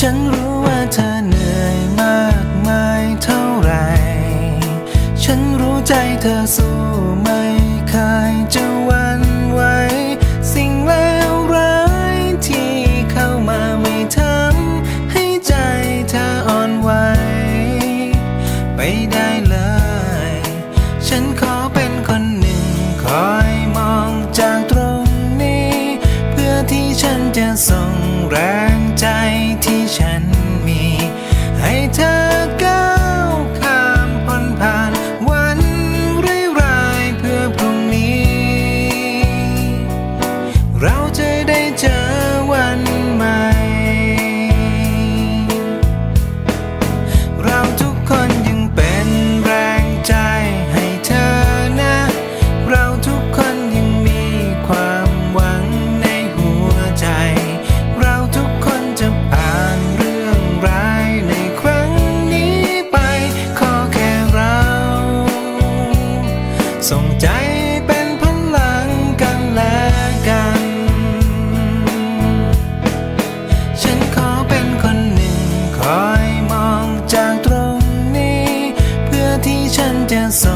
ฉันรู้ว่าเธอเหนื่อยมากมายเท่าไร ฉันรู้ใจเธอสู้ไม่เคยจะ ส่งใจเป็นพลังกันและกัน ฉันขอเป็นคนหนึ่ง คอยมองจากตรงนี้ เพื่อที่ฉันจะส่ง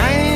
ส่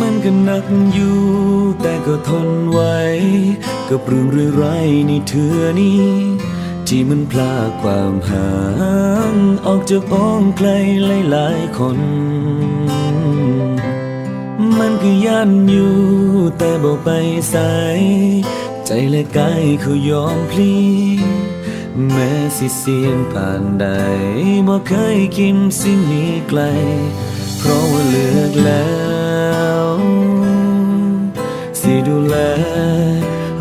มันก็หนักอยู่ แต่ก็ทนไว้ กับเรื่องร้ายๆในเถือนี้ ที่มันพลากความห่าง ออกจากอ้อมใครหลายๆคน มันก็ยันอยู่ แต่บอกไปใสใจและกายเขายอมพลีแม้สิเสียงผ่านใดบ่เคยคิดสิหนีไกล เพราะว่าเลือกแล้ว สิดูแล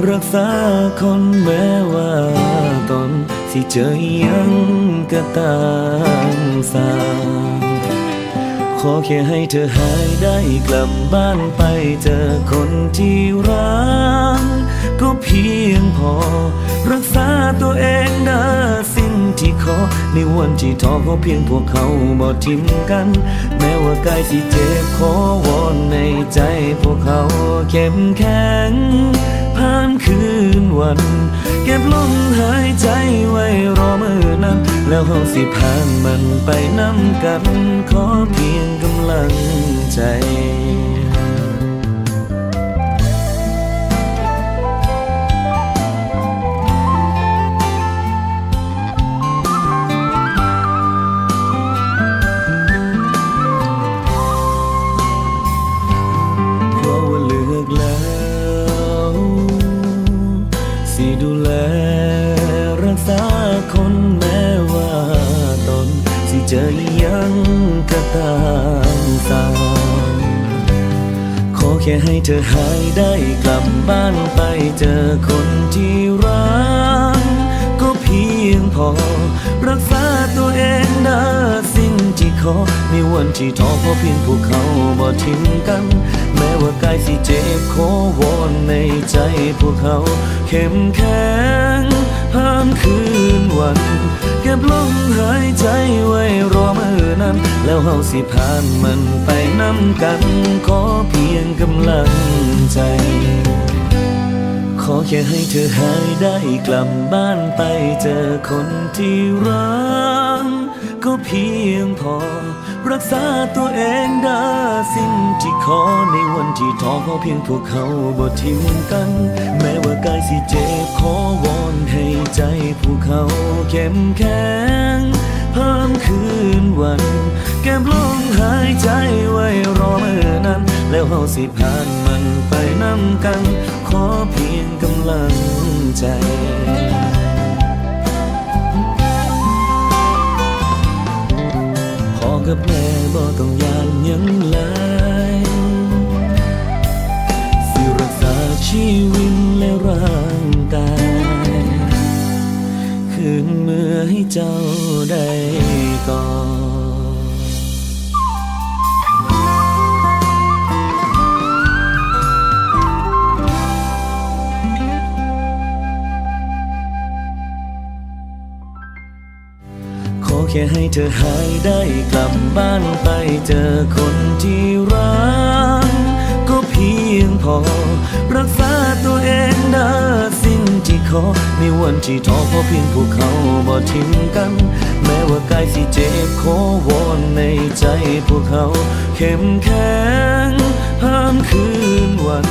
รักษาคนแม้ว่าตอนสิเจอยังก็ตามสางขอแค่ให้เธอหายได้กลับบ้านไปเจอคนที่รักก็เพียงพอ รักษาตัวเองเด้สิ ที่ขอในวันที่ท้อก็เพียงพวกเขาบ่ทิ้มกัน แม้ว่ากายสิเจ็บขอวอนในใจพวกเขาเข้มแข็งผ่านคืนวัน เก็บลมหายใจไว้รอมือนั้น แล้วเฮาสิผ่านมันไปนำกัน ขอเพียงกำลังใจ จะยังก็ตามตามขอแค่ให้เธอหายได้กลับบ้านไปเจอคนที่รัก ก็เพียงพอรักษา ขอในวันที่ท้อเพราะเพียงพวกเขาบ่ทิ้งกัน แม้ว่ากายสิเจ็บขอวอนในใจพวกเขา เข้มแข็งผ่านคืนวัน เก็บลมหายใจไว้รอมือนั้น แล้วเฮาสิผ่านมันไปนำกัน ขอเพียงกำลังใจขอแค่ให้เธอหายได้กลับบ้านไปเจอคนที่รัก ก็เพียงพอ รักษาตัวเองได้สิ่งที่ขอในวันที่ท้อเขาเพียงพวกเขาบ่ทิ้งกัน แม้ว่ากายสิเจ็บขอวอนให้ใจพวกเขาเข้มแข็งเพิ่มคืนวันเก็บลมหายใจไว้รอเมื่อนั้น แล้วเฮาสิผ่านมันไปนำกัน ขอเพียงกำลังใจ กับแม่บ่ต้องยานยังหลายสิรักษาชีวิตและร่างกายคืนเมื่อให้เจ้าได้ก่อน แค่ให้เธอหายได้กลับบ้านไปเจอคนที่รัก ก็เพียงพอ รักษาตัวเองนะสิ่งที่ขอในวันที่ท้อเพราะเพียงพวกเขาบ่ทิ้งกัน แม้ว่ากายสิเจ็บขอวอนในใจพวกเขา เข้มแข็งผ่านคืนวัน